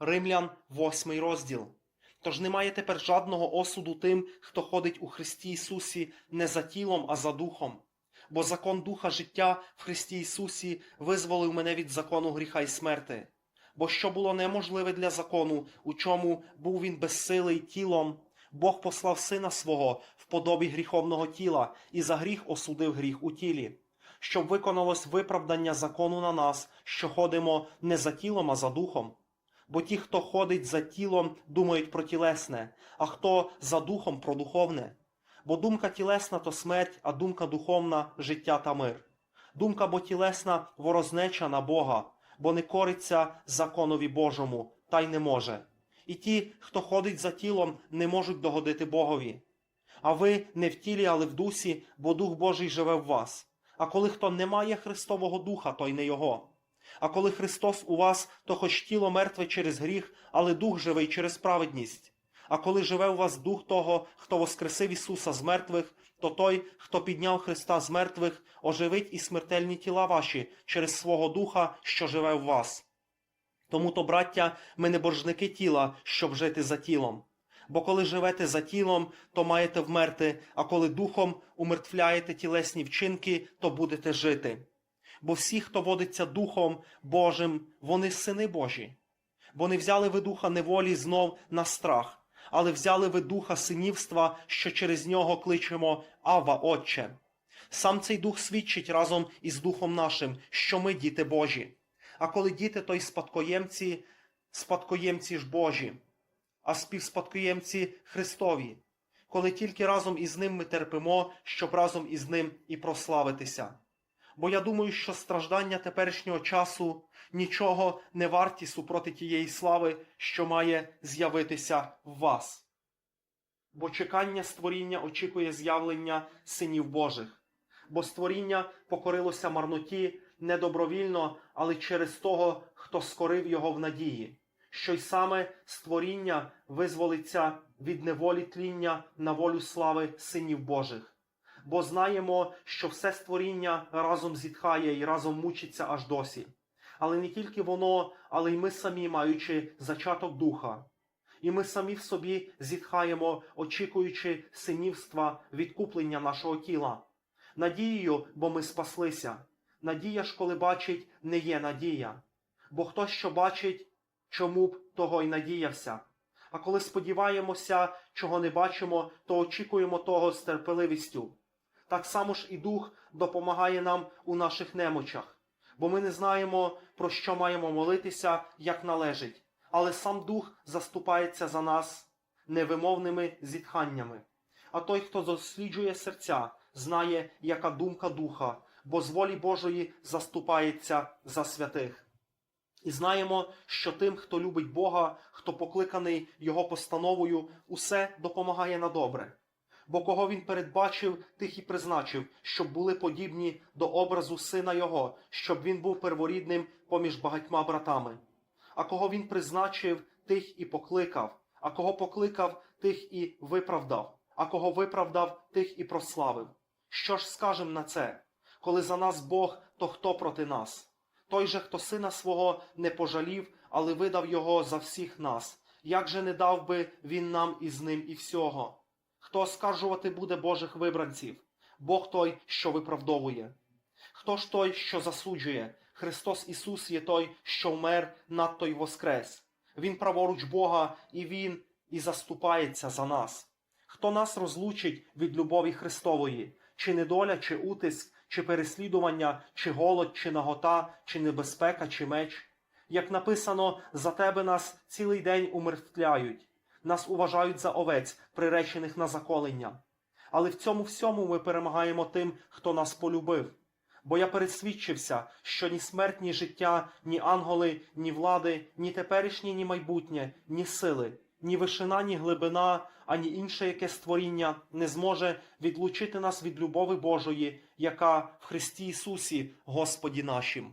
Римлян, 8 розділ. Тож немає тепер жадного осуду тим, хто ходить у Христі Ісусі не за тілом, а за духом. Бо закон Духа життя в Христі Ісусі визволив мене від закону гріха і смерти. Бо що було неможливе для закону, у чому був він безсилий тілом, Бог послав Сина свого в подобі гріховного тіла і за гріх осудив гріх у тілі, щоб виконалось виправдання закону на нас, що ходимо не за тілом, а за духом. Бо ті, хто ходить за тілом, думають про тілесне, а хто за духом про духовне. Бо думка тілесна то смерть, а думка духовна життя та мир. Думка бо тілесна ворознеча на Бога, бо не кориться законові Божому, та й не може. І ті, хто ходить за тілом, не можуть догодити Богові. А ви не в тілі, але в дусі, бо Дух Божий живе в вас. А коли хто не має Христового Духа, то й не Його. А коли Христос у вас, то хоч тіло мертве через гріх, але дух живий через праведність. А коли живе у вас дух того, хто воскресив Ісуса з мертвих, то той, хто підняв Христа з мертвих, оживить і смертельні тіла ваші через свого Духа, що живе в вас. Тому то, браття, ми не боржники тіла, щоб жити за тілом. Бо коли живете за тілом, то маєте вмерти, а коли духом умертвляєте тілесні вчинки, то будете жити. Бо всі, хто водиться Духом Божим, вони сини Божі. Бо не взяли ви духа неволі знов на страх, але взяли ви духа синівства, що через нього кличемо Ава, Отче. Сам цей дух свідчить разом із Духом нашим, що ми діти Божі. А коли діти, то й спадкоємці, спадкоємці ж Божі, а співспадкоємці Христові, коли тільки разом із ним ми терпимо, щоб разом із ним і прославитися. Бо я думаю, що страждання теперішнього часу нічого не варті супроти тієї слави, що має з'явитися в вас. Бо чекання створіння очікує з'явлення синів Божих, бо створіння покорилося марноті не добровільно, але через того, хто скорив його в надії, що й саме створіння визволиться від неволі тління на волю слави синів Божих бо знаємо, що все створіння разом зітхає і разом мучиться аж досі. Але не тільки воно, але й ми самі, маючи зачаток духа. І ми самі в собі зітхаємо, очікуючи синівства відкуплення нашого тіла. Надією, бо ми спаслися. Надія ж, коли бачить, не є надія. Бо хто що бачить, чому б того й надіявся. А коли сподіваємося, чого не бачимо, то очікуємо того з терпеливістю так само ж і Дух допомагає нам у наших немочах, бо ми не знаємо, про що маємо молитися, як належить, але сам Дух заступається за нас невимовними зітханнями. А той, хто досліджує серця, знає, яка думка Духа, бо з волі Божої заступається за святих. І знаємо, що тим, хто любить Бога, хто покликаний Його постановою, усе допомагає на добре бо кого він передбачив, тих і призначив, щоб були подібні до образу сина Його, щоб він був перворідним поміж багатьма братами. А кого він призначив, тих і покликав, а кого покликав, тих і виправдав, а кого виправдав, тих і прославив. Що ж скажем на це? Коли за нас Бог, то хто проти нас? Той же, хто сина свого не пожалів, але видав його за всіх нас, як же не дав би він нам із ним і всього? Хто оскаржувати буде Божих вибранців? Бог той, що виправдовує. Хто ж той, що засуджує? Христос Ісус є той, що вмер, надто й воскрес. Він праворуч Бога, і Він і заступається за нас. Хто нас розлучить від любові Христової, чи недоля, чи утиск, чи переслідування, чи голод, чи нагота, чи небезпека, чи меч? Як написано, за тебе нас цілий день умертвляють нас уважають за овець, приречених на заколення. Але в цьому всьому ми перемагаємо тим, хто нас полюбив. Бо я пересвідчився, що ні смерть, ні життя, ні анголи, ні влади, ні теперішнє, ні майбутнє, ні сили, ні вишина, ні глибина, ані інше яке створіння не зможе відлучити нас від любови Божої, яка в Христі Ісусі, Господі нашим.